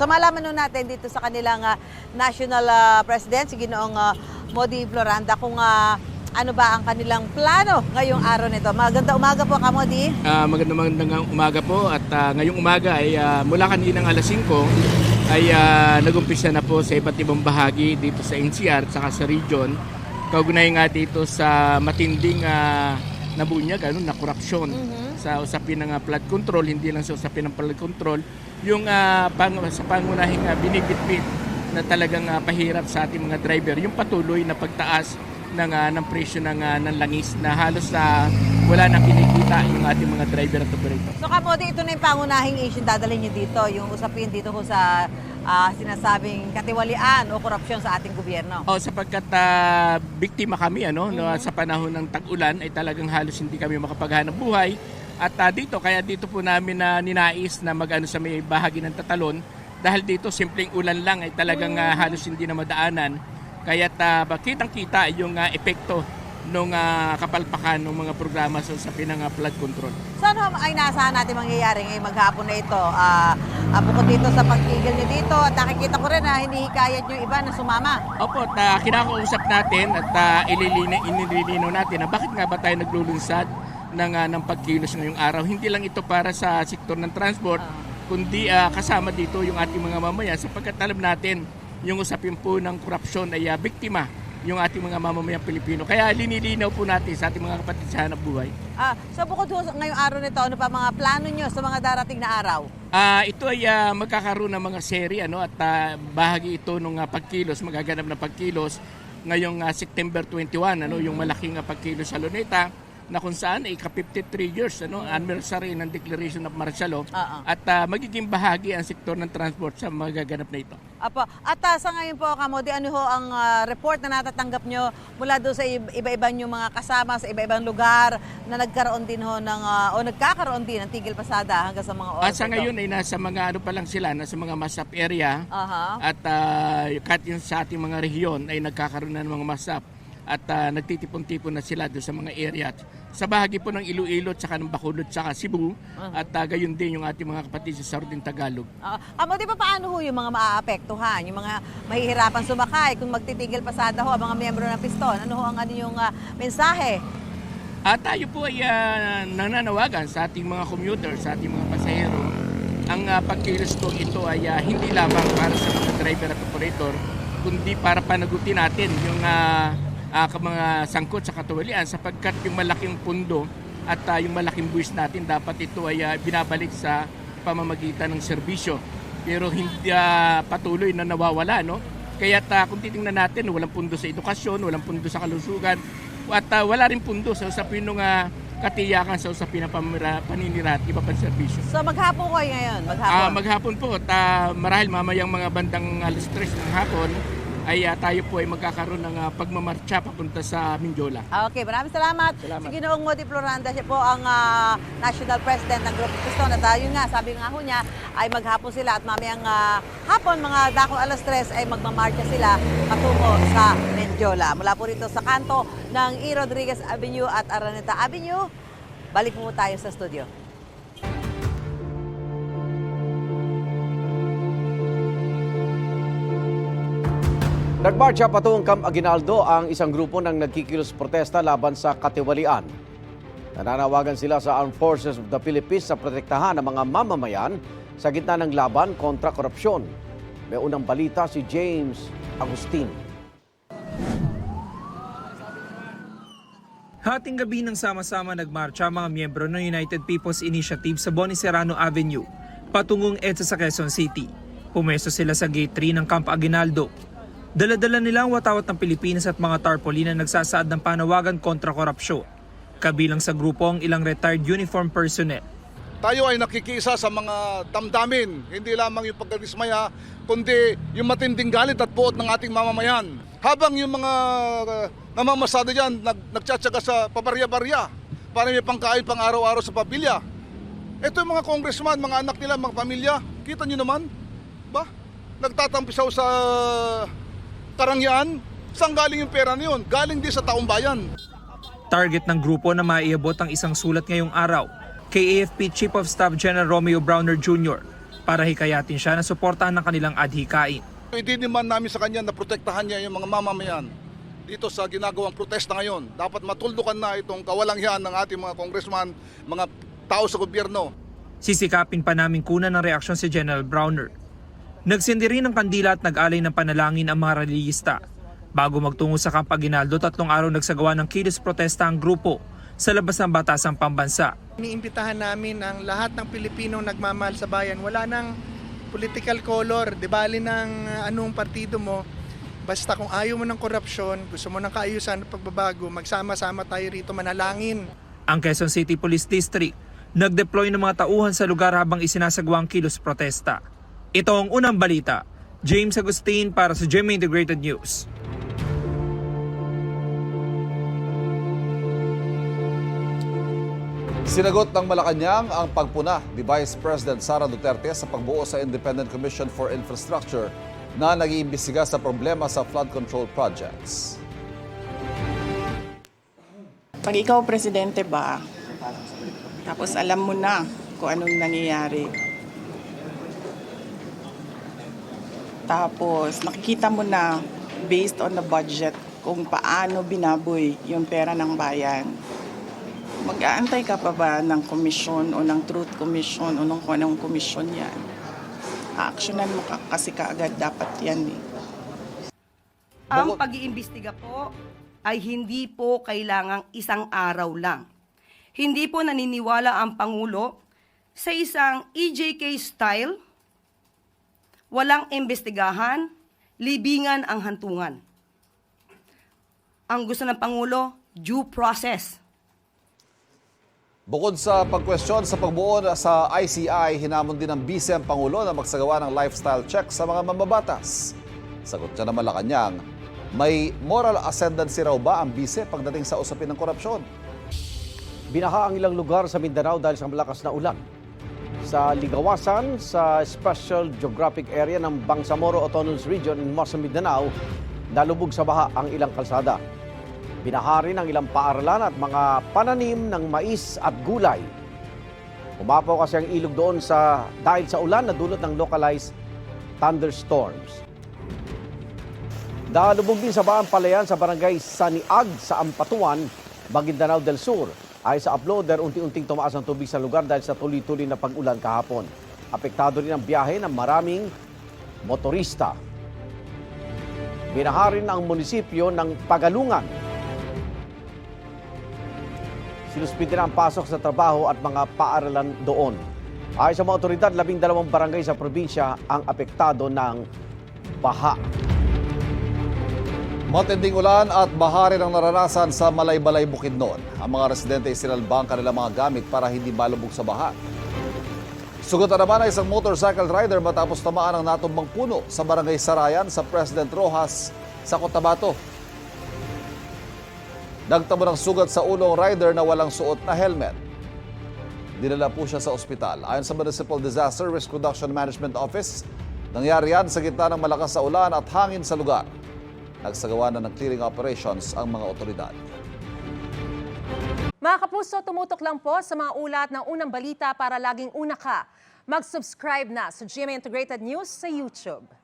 So malaman nun natin dito sa kanilang ah, National ah, President, si Ginoong ah, Modi Floranda, kung ah, ano ba ang kanilang plano ngayong araw nito. Maganda umaga po, Kamodi. Ah, magandang magandang umaga po at ah, ngayong umaga ay ah, mula kaninang alas 5 ay ah, nagumpisa na po sa iba't ibang bahagi dito sa NCR at sa region. Kaugnay nga dito sa matinding uh, nabunyag, ano, na korupsyon sa usapin ng ah, flood control, hindi lang sa usapin ng flood control, yung ah, pang, sa pangunahing uh, binibitbit na talagang ah, pahirap sa ating mga driver, yung patuloy na pagtaas ng, ah, ng presyo ng, ah, ng langis na halos na wala nang kinikita yung ating mga driver at operator. So Kamodi, ito na yung pangunahing issue dadalhin nyo dito, yung usapin dito ko sa ah, sinasabing katiwalian o korupsyon sa ating gobyerno. O sapagkat ah, biktima kami ano no, sa panahon ng tag-ulan ay talagang halos hindi kami makapaghanap buhay. At ah, dito kaya dito po namin na ninais na magano sa may bahagi ng Tatalon dahil dito simpleng ulan lang ay talagang ah, halos hindi na madaanan. Kaya uh, kitang-kita yung ah, epekto ng kapalpakan ng mga programa sa usapin ng ah, flood control. So ano ay naasahan natin mangyayari ngayong maghapon na ito? Ah, ah, bukod dito sa pagtigil nyo dito, at nakikita ko rin na hinihikayat nyo iba na sumama. Opo, at uh, kinakausap natin at uh, ililina, inililinaw natin na bakit nga ba tayo naglulunsad ng, uh, ng pagkilos ngayong araw. Hindi lang ito para sa sektor ng transport, kundi ah, kasama dito yung ating mga mamaya sapagkat alam natin yung usapin po ng korupsyon ay ah, biktima yung ating mga mamamayang Pilipino. Kaya linilinaw po natin sa ating mga kapatid sa hanap buhay. Ah, so bukod ho ngayong araw nito, ano pa mga plano nyo sa mga darating na araw? Ah, ito ay ah, magkakaroon ng mga serye ano at ah, bahagi ito ng pagkilos, magaganap na pagkilos ngayong ah, September 21 ano yung malaking ah, pagkilos sa Luneta na kung saan ay ka-53 years ano anniversary ng Declaration of Martial Law Oo. at ah, magiging bahagi ang sektor ng transport sa magaganap na ito. Apo, at ah, sa ngayon po, Kamodi, ano ho ang ah, report na natatanggap nyo mula doon sa ib- iba-ibang yung mga kasama sa iba-ibang lugar na nagkaroon din ho ng, ah, o nagkakaroon din ng tigil pasada hanggang sa mga oras At sa ngayon ay nasa mga ano pa lang sila, nasa mga masap area Aha. at uh, yung sa ating mga rehiyon ay nagkakaroon na ng mga masap at ah, nagtitipon-tipon na sila doon sa mga area. Sa bahagi po ng Iloilo, tsaka ng Bacolod, tsaka Cebu, at uh, gayon din yung ating mga kapatid sa Sardin Tagalog. Ah, Kamodi, pa paano ho yung mga maaapektuhan? Yung mga mahihirapan sumakay kung magtitigil pasada ho ang mga miyembro ng piston? Ano ho ang ano yung ah, mensahe? At tayo po ay ah, nananawagan sa ating mga commuter, sa ating mga pasahero. Ang uh, pagkilos ko ito ay ah, hindi lamang para sa mga driver at operator, kundi para panagutin natin yung ah, ka- mga sangkot sa katuwalian sapagkat yung malaking pundo at ah, yung malaking buwis natin dapat ito ay ah, binabalik sa pamamagitan ng serbisyo. Pero hindi ah, patuloy na nawawala, no? Kaya kung titingnan natin, walang pundo sa edukasyon, walang pundo sa kalusugan, at ah, wala rin pundo sa usapin ng ah, katiyakan sa usapin ng paninira at iba pang serbisyo. So maghapon ko ngayon, maghapon. Ah, maghapon po, at ah, marahil mamayang mga bandang alas 3 ng hapon, ay ah, tayo po ay magkakaroon ng ah, pagmamarcha papunta sa Mindiola. Ah, Okay, maraming salamat. Salamat. Si Ginoong Modi Floranda, siya po ang ah, National President ng Grupo Piston. At ah, yun nga, sabi nga ho niya, ay maghapon sila at mamayang ah, hapon, mga dakong alas 3, ay magmamarcha sila patungo sa Mendiola. Mula po rito sa kanto ng E. Rodriguez Avenue at Araneta Avenue, balik po tayo sa studio. Nagmarcha patungong Camp Aguinaldo ang isang grupo ng nagkikilos protesta laban sa katiwalian. Nananawagan sila sa Armed Forces of the Philippines sa protektahan ng mga mamamayan sa gitna ng laban kontra korupsyon. May unang balita si James Agustin. Hating gabi nang sama-sama nagmarcha ang mga miyembro ng United People's Initiative sa Boniserrano Avenue, patungong EDSA sa Quezon City. Pumesto sila sa Gate 3 ng Camp Aguinaldo. Daladala nila ang watawat ng Pilipinas at mga tarpaulin na nagsasaad ng panawagan kontra korupsyon. Kabilang sa grupo ang ilang retired uniform personnel. tayo ay nakikisa sa mga damdamin, hindi lamang yung pagkadismaya, kundi yung matinding galit at puot ng ating mamamayan. Habang yung mga uh, namamasada dyan, nag, nagtsatsaga sa pabarya-barya para may pangkain pang araw-araw sa pamilya. Ito yung mga congressman, mga anak nila, mga pamilya, kita nyo naman, ba? Nagtatampisaw sa karangyaan, saan galing yung pera na yun? Galing din sa taong bayan. Target ng grupo na maiabot ang isang sulat ngayong araw kay AFP Chief of Staff General Romeo Browner Jr. para hikayatin siya na suportahan ng kanilang adhikain. Idiniman namin sa kanya na protektahan niya yung mga mamamayan dito sa ginagawang protesta ngayon. Dapat matuldukan na itong kawalanghyan ng ating mga congressman, mga tao sa gobyerno. Sisikapin pa namin kunan ng reaksyon si General Browner. Nagsindi rin ng kandila at nag-alay ng panalangin ang mga reliyista. Bago magtungo sa Camp Aguinaldo, tatlong araw nagsagawa ng kilos protesta ang grupo sa labas ng batasang pambansa. Iniimbitahan namin ang lahat ng Pilipinong nagmamahal sa bayan. Wala nang political color, di bali ng uh, anong partido mo. Basta kung ayaw mo ng korupsyon, gusto mo ng kaayusan at pagbabago, magsama-sama tayo rito manalangin. Ang Quezon City Police District nag-deploy ng mga tauhan sa lugar habang isinasagawa ang kilos protesta. Ito ang unang balita. James Agustin para sa GMA Integrated News. Sinagot ng Malacanang ang pagpuna ni Vice President Sara Duterte sa pagbuo sa Independent Commission for Infrastructure na nag-iimbestiga sa problema sa flood control projects. Pag ikaw presidente ba, tapos alam mo na kung anong nangyayari. Tapos nakikita mo na based on the budget kung paano binaboy yung pera ng bayan. Mag-aantay ka pa ba ng komisyon o ng truth commission o ng kung anong komisyon yan? Actionan mo ka, kasi kaagad dapat yan eh. Ang pag-iimbestiga po ay hindi po kailangang isang araw lang. Hindi po naniniwala ang Pangulo sa isang EJK style, walang imbestigahan, libingan ang hantungan. Ang gusto ng Pangulo, due process. Bukod sa pagkwestiyon sa pagbuo sa ICI, hinamon din ng Vice ang Pangulo na magsagawa ng lifestyle check sa mga mambabatas. Sagot niya ng Malacanang, may moral ascendancy raw ba ang Vice pagdating sa usapin ng korupsyon? Binaha ang ilang lugar sa Mindanao dahil sa malakas na ulan. Sa Ligawasan, sa Special Geographic Area ng Bangsamoro Autonomous Region in Mosa, Mindanao, nalubog sa baha ang ilang kalsada. Binaha rin ang ilang paaralan at mga pananim ng mais at gulay. Umapaw kasi ang ilog doon sa dahil sa ulan na dulot ng localized thunderstorms. Nalubog din sa baang palayan sa barangay Saniag sa Ampatuan, Maguindanao del Sur. Ay sa uploader, unti-unting tumaas ang tubig sa lugar dahil sa tuloy-tuloy na pag-ulan kahapon. Apektado rin ang biyahe ng maraming motorista. Binaha rin ang munisipyo ng Pagalungan. Sinuspindi na ang pasok sa trabaho at mga paaralan doon. Ayon sa mga otoridad, labing dalawang barangay sa probinsya ang apektado ng baha. Matinding ulan at baha rin ang naranasan sa Malaybalay Bukidnon. Ang mga residente isinalbang kanilang mga gamit para hindi malubog sa baha. Sugatan naman ay isang motorcycle rider matapos tamaan ng natumbang puno sa barangay Sarayan sa President Rojas sa Cotabato. Nagtamo ng sugat sa ulo ang rider na walang suot na helmet. Dinala po siya sa ospital. Ayon sa Municipal Disaster Risk Reduction Management Office, nangyari yan sa gitna ng malakas na ulan at hangin sa lugar. Nagsagawa na ng clearing operations ang mga otoridad. Mga kapuso, tumutok lang po sa mga ulat ng unang balita para laging una ka. Mag-subscribe na sa GMA Integrated News sa YouTube.